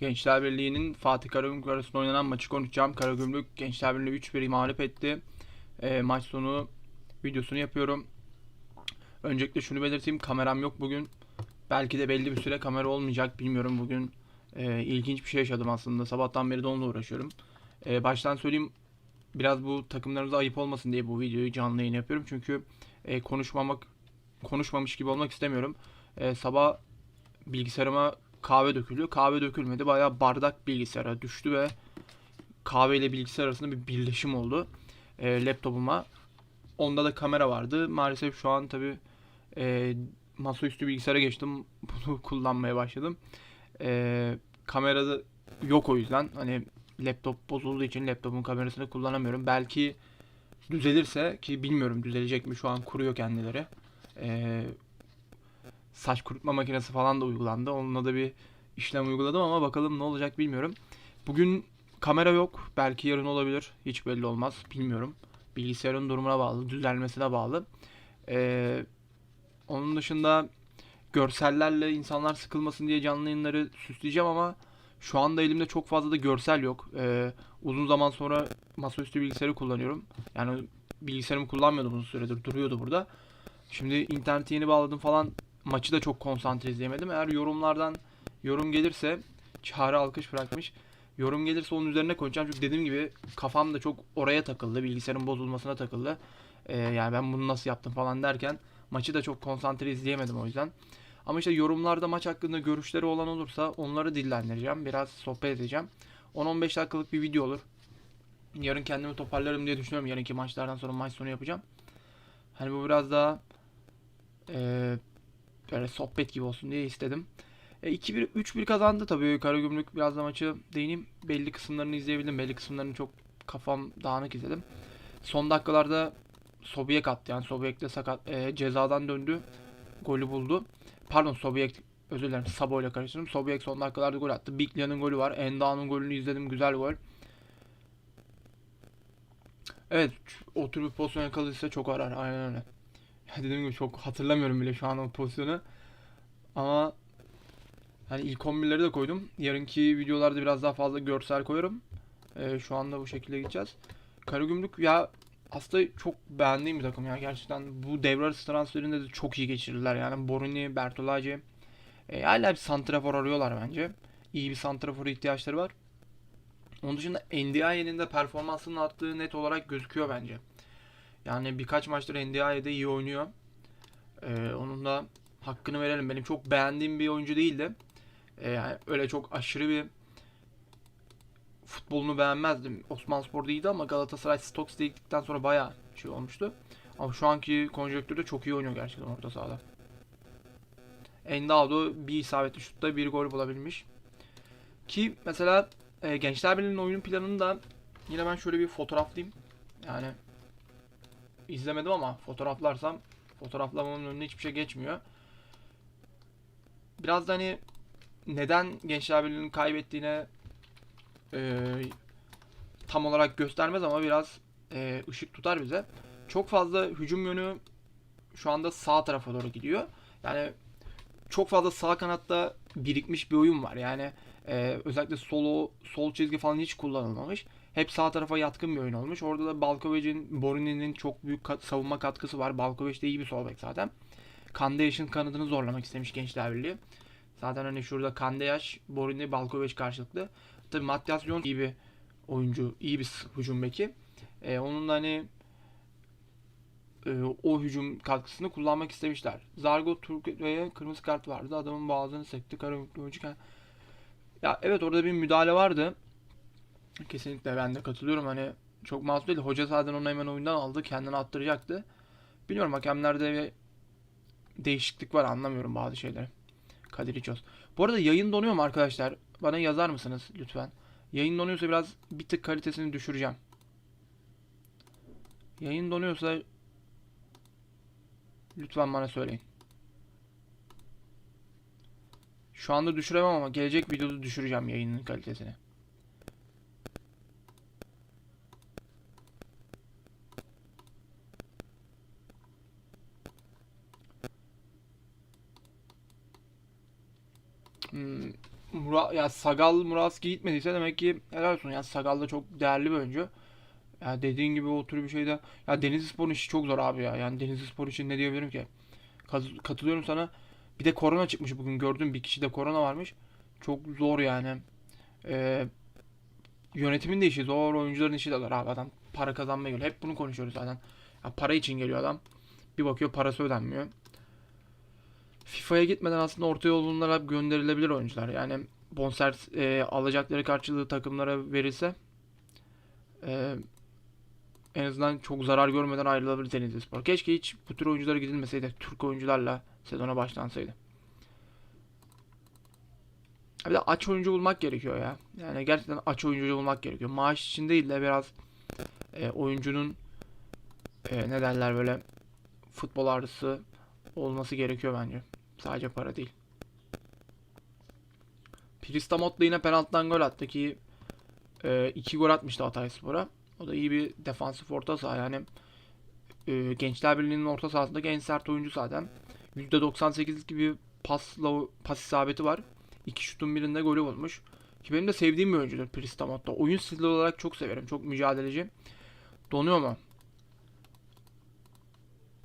Gençler Birliği'nin Fatih Karagümrük arasında oynanan maçı konuşacağım. Karagümrük Gençler Birliği 3-1 mağlup etti. E, maç sonu videosunu yapıyorum. Öncelikle şunu belirteyim. Kameram yok bugün. Belki de belli bir süre kamera olmayacak. Bilmiyorum bugün. e, ilginç bir şey yaşadım aslında. Sabahtan beri de onunla uğraşıyorum. E, baştan söyleyeyim. Biraz bu takımlarımıza ayıp olmasın diye bu videoyu canlı yayın yapıyorum. Çünkü e, konuşmamak konuşmamış gibi olmak istemiyorum. E, sabah bilgisayarıma kahve dökülüyor. Kahve dökülmedi. Bayağı bardak bilgisayara düştü ve kahve ile bilgisayar arasında bir birleşim oldu. E, laptopuma. Onda da kamera vardı. Maalesef şu an tabi e, masaüstü bilgisayara geçtim. Bunu kullanmaya başladım. E, kamerada yok o yüzden. Hani laptop bozulduğu için laptopun kamerasını kullanamıyorum. Belki düzelirse ki bilmiyorum düzelecek mi şu an kuruyor kendileri. E, saç kurutma makinesi falan da uygulandı. Onunla da bir işlem uyguladım ama bakalım ne olacak bilmiyorum. Bugün kamera yok. Belki yarın olabilir. Hiç belli olmaz. Bilmiyorum. Bilgisayarın durumuna bağlı. Düzelmesine bağlı. Ee, onun dışında görsellerle insanlar sıkılmasın diye canlı yayınları süsleyeceğim ama şu anda elimde çok fazla da görsel yok. Ee, uzun zaman sonra masaüstü bilgisayarı kullanıyorum. Yani bilgisayarımı kullanmıyordum uzun süredir. Duruyordu burada. Şimdi interneti yeni bağladım falan maçı da çok konsantre izleyemedim. Eğer yorumlardan yorum gelirse Çağrı alkış bırakmış. Yorum gelirse onun üzerine konuşacağım. Çünkü dediğim gibi kafam da çok oraya takıldı. Bilgisayarın bozulmasına takıldı. Ee, yani ben bunu nasıl yaptım falan derken maçı da çok konsantre izleyemedim o yüzden. Ama işte yorumlarda maç hakkında görüşleri olan olursa onları dillendireceğim. Biraz sohbet edeceğim. 10-15 dakikalık bir video olur. Yarın kendimi toparlarım diye düşünüyorum. Yarınki maçlardan sonra maç sonu yapacağım. Hani bu biraz daha eee böyle sohbet gibi olsun diye istedim. E, 2-1 3-1 kazandı tabii Karagümrük biraz da maçı değineyim. Belli kısımlarını izleyebildim. Belli kısımlarını çok kafam dağınık izledim. Son dakikalarda Sobiyek attı. Yani Sobiyek de sakat e, cezadan döndü. Golü buldu. Pardon Sobiyek özür dilerim Sabo ile karıştırdım. Sobiyek son dakikalarda gol attı. Biglia'nın golü var. Enda'nın golünü izledim. Güzel gol. Evet o tür bir pozisyon yakaladıysa çok arar. Aynen öyle. Dediğim gibi çok hatırlamıyorum bile şu an o pozisyonu. Ama hani ilk 11'leri de koydum. Yarınki videolarda biraz daha fazla görsel koyarım. Ee, şu anda bu şekilde gideceğiz. Karagümrük ya aslında çok beğendiğim bir takım ya. Gerçekten bu devre arası transferinde de çok iyi geçirdiler. Yani Borini, Bertolacci. E, hala bir santrafor arıyorlar bence. İyi bir santrafora ihtiyaçları var. Onun dışında Ndiaye'nin de performansının arttığı net olarak gözüküyor bence. Yani birkaç maçtır NDI'de iyi oynuyor. Ee, onun da hakkını verelim. Benim çok beğendiğim bir oyuncu değildi. Ee, yani öyle çok aşırı bir futbolunu beğenmezdim. Osman Spor iyiydi ama Galatasaray Stokes'te gittikten sonra bayağı şey olmuştu. Ama şu anki konjonktürde çok iyi oynuyor gerçekten orta sahada. Endado bir isabetli şutta bir gol bulabilmiş. Ki mesela e, Gençler Birliği'nin oyun planını da yine ben şöyle bir fotoğraflayayım. Yani izlemedim ama fotoğraflarsam fotoğraflamamın önüne hiçbir şey geçmiyor. Biraz da hani neden Gençler Birliği'nin kaybettiğine e, tam olarak göstermez ama biraz e, ışık tutar bize. Çok fazla hücum yönü şu anda sağ tarafa doğru gidiyor. Yani çok fazla sağ kanatta birikmiş bir oyun var. Yani e, özellikle solo sol çizgi falan hiç kullanılmamış. Hep sağ tarafa yatkın bir oyun olmuş. Orada da Balkovic'in, Borini'nin çok büyük kat- savunma katkısı var. Balkovic de iyi bir sol bek zaten. Kandeyaş'ın kanadını zorlamak istemiş Gençler Birliği. Zaten hani şurada Kandeyaş, Borini, Balkovic karşılıklı. Tabi Matias Yon iyi bir oyuncu, iyi bir hücum beki. E, onun da hani e, o hücum katkısını kullanmak istemişler. Zargo Turku'ya kırmızı kart vardı. Adamın boğazını sekti. Karagümrük oyuncu. Ya evet orada bir müdahale vardı. Kesinlikle ben de katılıyorum. Hani çok masum değil. Hoca zaten onu hemen oyundan aldı. Kendini attıracaktı. Bilmiyorum hakemlerde bir değişiklik var. Anlamıyorum bazı şeyleri. Kadir İçoz. Bu arada yayın donuyor mu arkadaşlar? Bana yazar mısınız lütfen? Yayın donuyorsa biraz bir tık kalitesini düşüreceğim. Yayın donuyorsa lütfen bana söyleyin. Şu anda düşüremem ama gelecek videoda düşüreceğim yayının kalitesini. Hmm, Murat ya Sagal Muraski gitmediyse demek ki helal olsun. Yani Sagal da çok değerli bir oyuncu. Ya dediğin gibi o tür bir şeyde ya Denizlispor'un işi çok zor abi ya. Yani Denizlispor için ne diyebilirim ki? Kat- Katılıyorum sana. Bir de korona çıkmış bugün gördüm bir kişi de korona varmış. Çok zor yani. Ee, yönetimin de işi zor, oyuncuların işi de zor abi adam para kazanmaya geliyor. Hep bunu konuşuyoruz zaten. Ya para için geliyor adam. Bir bakıyor parası ödenmiyor. FIFA'ya gitmeden aslında orta yol bunlara gönderilebilir oyuncular. Yani bonservis e, alacakları karşılığı takımlara verilse e, en azından çok zarar görmeden ayrılabilir Denizlispor. Keşke hiç bu tür oyunculara gidilmeseydi. Türk oyuncularla sezona başlansaydı. Bir de aç oyuncu bulmak gerekiyor ya. Yani gerçekten aç oyuncu bulmak gerekiyor. Maaş için değil de biraz e, oyuncunun e, ne derler böyle futbol arısı olması gerekiyor bence. Sadece para değil. Pristamot da yine penaltıdan gol attı ki e, iki gol atmıştı Hatayspor'a. O da iyi bir defansif orta saha yani. E, Gençler Birliği'nin orta sahasındaki en sert oyuncu zaten. %98 gibi pasla pas isabeti var. İki şutun birinde golü olmuş. Ki benim de sevdiğim bir oyuncudur Pristamot da. Oyun stili olarak çok severim. Çok mücadeleci. Donuyor mu?